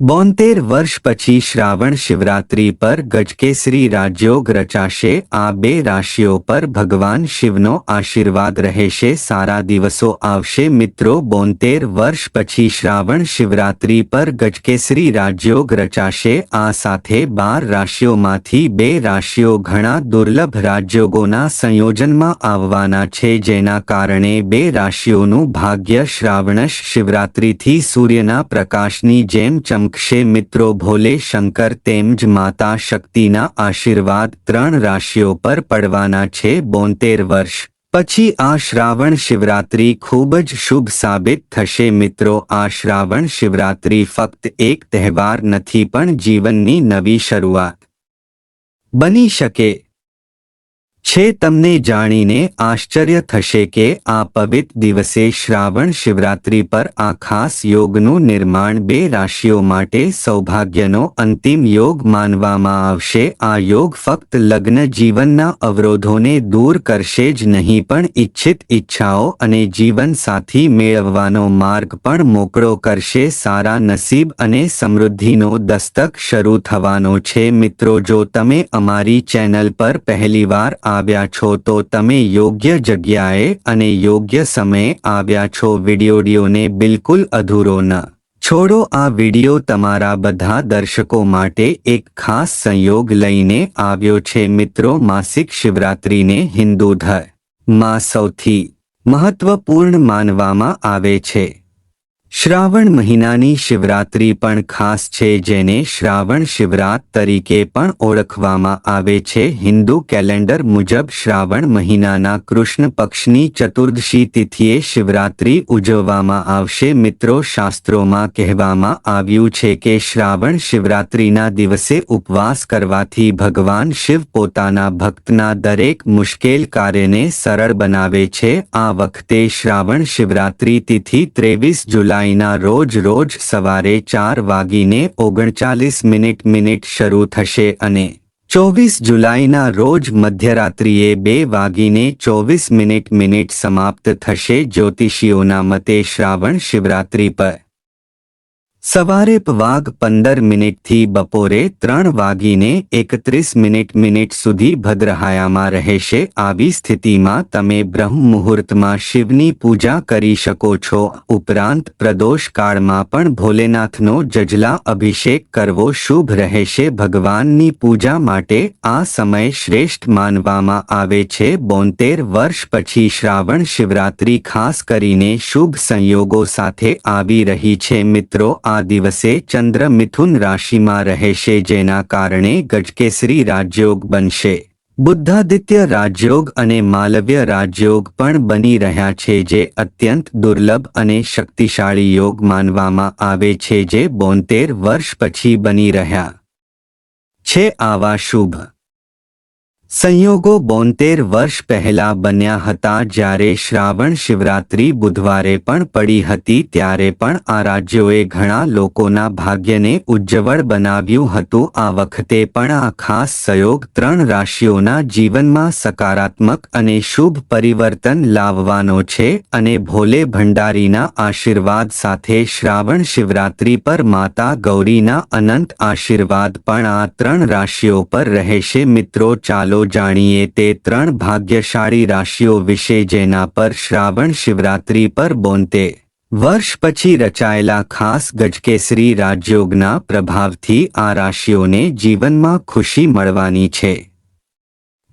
બોતેર વર્ષ પછી શ્રાવણ શિવરાત્રી પર ગજકેસરી રાજયોગ રચાશે. આ બે રાશિઓ પર ભગવાન શિવનો આશીર્વાદ રહેશે. સારા દિવસો આવશે. મિત્રો, બોતેર વર્ષ પછી શ્રાવણ શિવરાત્રી પર ગજકેસરી રાજયોગ રચાશે. આ સાથે બાર રાશિઓમાંથી બે રાશિઓ ઘણા દુર્લભ રાજયોગોના સંયોજનમાં આવવાના છે, જેના કારણે બે રાશિઓનું ભાગ્ય શ્રાવણશ શિવરાત્રીથી સૂર્યના પ્રકાશની જેમ ચમકશે મિત્રો ભોલે શંકર તેમજ માતા શક્તિના આશીર્વાદ ત્રણ રાશિઓ પર પડવાના છે બોતેર વર્ષ. પછી આ શ્રાવણ શિવરાત્રી ખૂબ જ શુભ સાબિત થશે મિત્રો. આ શ્રાવણ શિવરાત્રી ફક્ત એક તહેવાર નથી પણ જીવનની નવી શરૂઆત. બની શકે છે તમને જાણીને આશ્ચર્ય થશે કે આ પવિત્ર દિવસે શ્રાવણ શિવરાત્રી પર આ ખાસ યોગનું નિર્માણ બે રાશિઓ માટે સૌભાગ્યનો અંતિમ યોગ માનવામાં આવશે. આ યોગ ફક્ત લગ્ન જીવનના અવરોધોને દૂર કરશે જ નહીં, પણ ઇચ્છિત ઈચ્છાઓ અને જીવનસાથી મેળવવાનો માર્ગ પણ મોકળો કરશે. સારા નસીબ અને સમૃદ્ધિનો દસ્તક શરૂ થવાનો છે. મિત્રો, જો તમે અમારી ચેનલ પર પહેલીવાર આવ્યા છો તો તમે યોગ્ય જગ્યાએ અને યોગ્ય સમયે આવ્યા છો વિડીયોને બિલકુલ અધૂરો ન. છોડો આ વિડિયો તમારા બધા દર્શકો માટે એક ખાસ સંયોગ લઈને આવ્યો છે મિત્રો માસિક શિવરાત્રિને હિન્દુ ધર્મમાં સૌથી મહત્વપૂર્ણ માનવામાં આવે છે. શ્રાવણ મહિનાની શિવરાત્રી પણ ખાસ છે જેને શ્રાવણ શિવરાત તરીકે પણ ઓળખવામાં આવે છે. હિન્દુ કેલેન્ડર મુજબ શ્રાવણ મહિનાના કૃષ્ણ પક્ષની ચતુર્દશી તિથિએ શિવરાત્રી ઉજવવામાં આવશે. મિત્રો, શાસ્ત્રોમાં કહેવામાં આવ્યું છે કે શ્રાવણ શિવરાત્રીના દિવસે ઉપવાસ કરવાથી ભગવાન શિવ પોતાના ભક્તના દરેક મુશ્કેલ કાર્યને સરળ બનાવે છે. આ વખતે શ્રાવણ શિવરાત્રી તિથિ ત્રેવીસ જુલાઈ જુલાઈના રોજ રોજ સવારે ચાર વાગીને ઓગણચાલીસ મિનિટ મિનિટ શરૂ થશે અને ચોવીસ જુલાઈના રોજ મધ્યરાત્રિએ બે વાગીને ચોવીસ મિનિટ મિનિટ સમાપ્ત થશે જ્યોતિષીઓના મતે શ્રાવણ શિવરાત્રિ પર. સવારે વાગ પંદર મિનિટથી બપોરે ત્રણ વાગીને એકત્રીસ મિનિટ મિનિટ સુધી ભદ્રહાયામાં રહેશે. આવી સ્થિતિમાં તમે બ્રહ્મ મુહૂર્તમાં શિવની પૂજા કરી શકો છો. ઉપરાંત પ્રદોષ કાળમાં પણ ભોલેનાથનો જજલા અભિષેક કરવો શુભ રહેશે. ભગવાનની પૂજા માટે આ સમય શ્રેષ્ઠ માનવામાં આવે છે. બોતેર વર્ષ પછી શ્રાવણ શિવરાત્રી ખાસ કરીને શુભ સંયોગો સાથે આવી રહી છે. મિત્રો, આ આ દિવસે ચંદ્ર મિથુન રાશિમાં રહેશે, જેના કારણે ગજકેસરી રાજયોગ બનશે. બુદ્ધાદિત્ય રાજયોગ અને માલવ્ય રાજયોગ પણ બની રહ્યા છે, જે અત્યંત દુર્લભ અને શક્તિશાળી યોગ માનવામાં આવે છે, જે બોતેર વર્ષ પછી બની રહ્યા છે. આવા શુભ સંયોગો બોતેર વર્ષ પહેલા બન્યા હતા જ્યારે શ્રાવણ શિવરાત્રી બુધવારે પણ પડી હતી ત્યારે પણ આ રાજ્યોએ ઘણા લોકોના ભાગ્યને ઉજ્જવળ બનાવ્યું હતું. આ વખતે પણ આ ખાસ સહયોગ ત્રણ રાશિઓના જીવનમાં સકારાત્મક અને શુભ પરિવર્તન લાવવાનો છે અને ભોલે ભંડારીના આશીર્વાદ સાથે શ્રાવણ શિવરાત્રી પર માતા ગૌરીના અનંત આશીર્વાદ પણ આ ત્રણ રાશિઓ પર રહેશે. મિત્રો, ચાલો ચાલો જાણીએ તે ત્રણ ભાગ્યશાળી રાશિઓ વિશે જેના પર શ્રાવણ શિવરાત્રી પર બોનતે. વર્ષ પછી રચાયેલા ખાસ ગજકેસરી રાજયોગના પ્રભાવથી આ રાશિઓને જીવનમાં ખુશી મળવાની છે.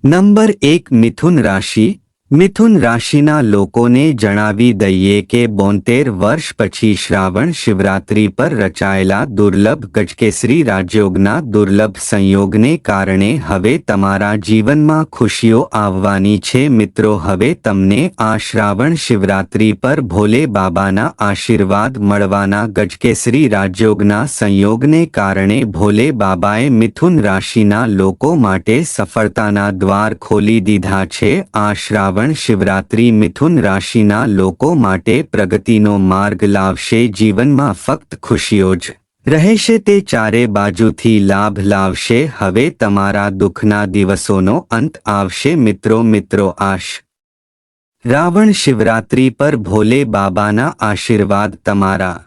નંબર એક મિથુન રાશિ મિથુન રાશિના લોકોને જણાવી દઈએ કે બોતેર વર્ષ પછી શ્રાવણ શિવરાત્રી પર રચાયેલા દુર્લભ ગજકેસરી રાજયોગના દુર્લભ સંયોગને કારણે હવે તમારા જીવનમાં ખુશીઓ આવવાની છે. મિત્રો, હવે તમને આ શ્રાવણ શિવરાત્રી પર ભોલે બાબાના આશીર્વાદ મળવાના ગજકેસરી રાજયોગના સંયોગને કારણે ભોલે બાબાએ મિથુન રાશિના લોકો માટે સફળતાના દ્વાર ખોલી દીધા છે. આ શ્રાવણ શ્રાવણ શિવરાત્રી મિથુન રાશિના લોકો માટે પ્રગતિનો માર્ગ લાવશે જીવનમાં ફક્ત ખુશીઓ જ. રહેશે તે ચારે બાજુથી લાભ લાવશે. હવે તમારા દુઃખના દિવસોનો અંત આવશે. મિત્રો મિત્રો, આશ. રાવણ શિવરાત્રી પર ભોલે બાબાના આશીર્વાદ તમારા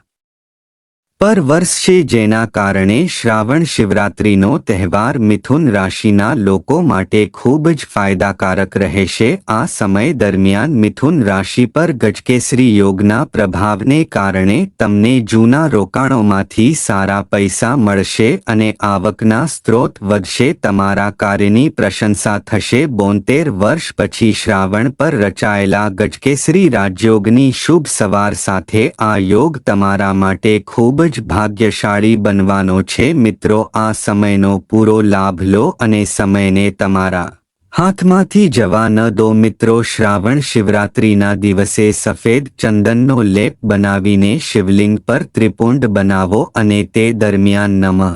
પર વર્ષે જેના કારણે શ્રાવણ શિવરાત્રિનો તહેવાર મિથુન રાશિના લોકો માટે ખૂબ જ ફાયદાકારક રહેશે. આ સમય દરમિયાન મિથુન રાશિ પર ગજકેસરી યોગના પ્રભાવને કારણે તમને જૂના રોકાણોમાંથી સારા પૈસા મળશે અને આવકના સ્ત્રોત વધશે. તમારા કાર્યની પ્રશંસા થશે. બોતેર વર્ષ પછી શ્રાવણ પર રચાયેલા ગજકેસરી રાજયોગની શુભ સવાર સાથે આ યોગ તમારા માટે ખૂબ જ ભાગ્યશાળી બનવાનો છે મિત્રો. આ સમયનો પૂરો લાભ લો અને સમયને તમારા હાથમાંથી જવા ન દો મિત્રો. શ્રાવણ શિવરાત્રિના દિવસે સફેદ ચંદનનો લેપ બનાવીને શિવલિંગ પર ત્રિપુંડ બનાવો અને તે દરમિયાન નમઃ.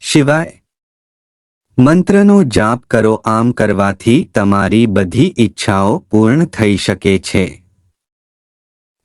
શિવાય મંત્રનો જાપ કરો. આમ કરવાથી તમારી બધી ઈચ્છાઓ પૂર્ણ થઈ શકે છે.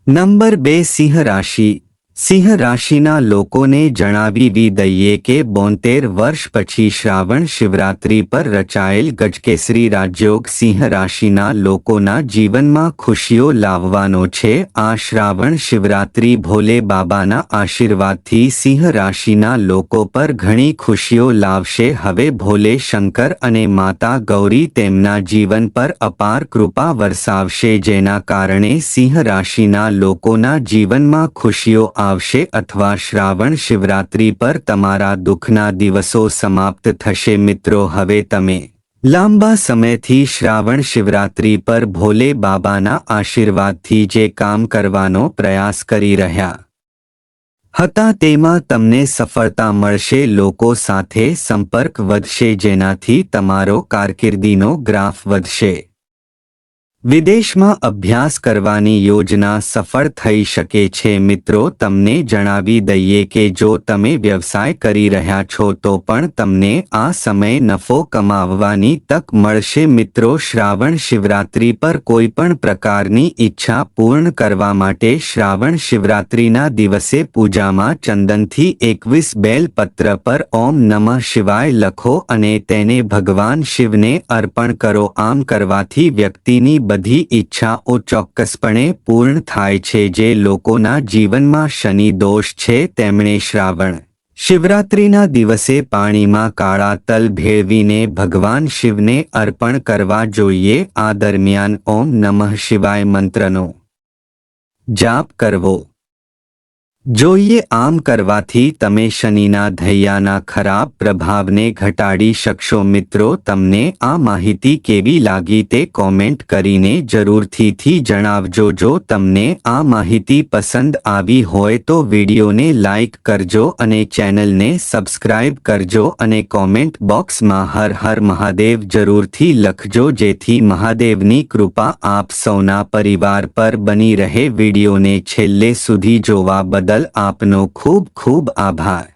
નંબર બે સિંહ રાશિ. સિંહ રાશિના લોકોને જણાવી દઈએ કે બોતેર વર્ષ પછી શ્રાવણ શિવરાત્રી પર રચાયેલ ગજકેસરી રાજયોગ સિંહ રાશિના લોકોના જીવનમાં ખુશીઓ લાવવાનો છે. આ શ્રાવણ શિવરાત્રી ભોલે બાબાના આશીર્વાદથી સિંહ રાશિના લોકો પર ઘણી ખુશીઓ લાવશે. હવે ભોલે શંકર અને માતા ગૌરી તેમના જીવન પર અપાર કૃપા વરસાવશે, જેના કારણે સિંહ રાશિના લોકોના જીવનમાં ખુશીઓ આવશે અથવા શ્રાવણ શિવરાત્રી પર તમારા દુઃખના દિવસો સમાપ્ત થશે મિત્રો. હવે તમે લાંબા સમયથી શ્રાવણ શિવરાત્રી પર ભોલે બાબાના આશીર્વાદથી જે કામ કરવાનો પ્રયાસ કરી રહ્યા હતા તેમાં તમને સફળતા મળશે. લોકો સાથે સંપર્ક વધશે જેનાથી તમારો કારકિર્દીનો ગ્રાફ વધશે. વિદેશમાં અભ્યાસ કરવાની યોજના સફળ થઈ શકે છે મિત્રો, તમને જણાવી દઈએ કે જો તમે વ્યવસાય કરી રહ્યા છો તો પણ તમને આ સમય નફો કમાવવાની તક મળશે મિત્રો. શ્રાવણ શિવરાત્રી પર કોઈ પણ પ્રકારની ઈચ્છા પૂર્ણ કરવા માટે શ્રાવણ શિવરાત્રીના દિવસે પૂજામાં ચંદનથી એકવીસ બેલ પત્ર પર ઓમ નમઃ શિવાય લખો અને તેને ભગવાન શિવને અર્પણ કરો. આમ કરવાથી વ્યક્તિની બધી ઈચ્છાઓ ચોક્કસપણે પૂર્ણ થાય છે જે લોકોના જીવનમાં શનિ દોષ છે તેમણે શ્રાવણ શિવરાત્રિના દિવસે પાણીમાં કાળા તલ ભેળવીને ભગવાન શિવને અર્પણ કરવા જોઈએ. આ દરમિયાન ઓમ નમઃ શિવાય મંત્રનો જાપ કરવો. જોઈએ આમ કરવાથી તમે શનિના ધૈયાના ખરાબ પ્રભાવને ઘટાડી શકશો મિત્રો તમને આ માહિતી કેવી લાગી તે કોમેન્ટ કરીને જરૂરથી જણાવજો જો તમને આ માહિતી પસંદ આવી હોય તો વિડીયોને લાઇક કરજો અને ચેનલને સબસ્ક્રાઇબ કરજો અને કોમેન્ટ બોક્સમાં હર હર મહાદેવ જરૂરથી લખજો જેથી મહાદેવની કૃપા આપ સૌના પરિવાર પર બની રહે વિડીયોને છેલ્લે સુધી જોવા બદલ આપનો ખૂબ ખૂબ આભાર.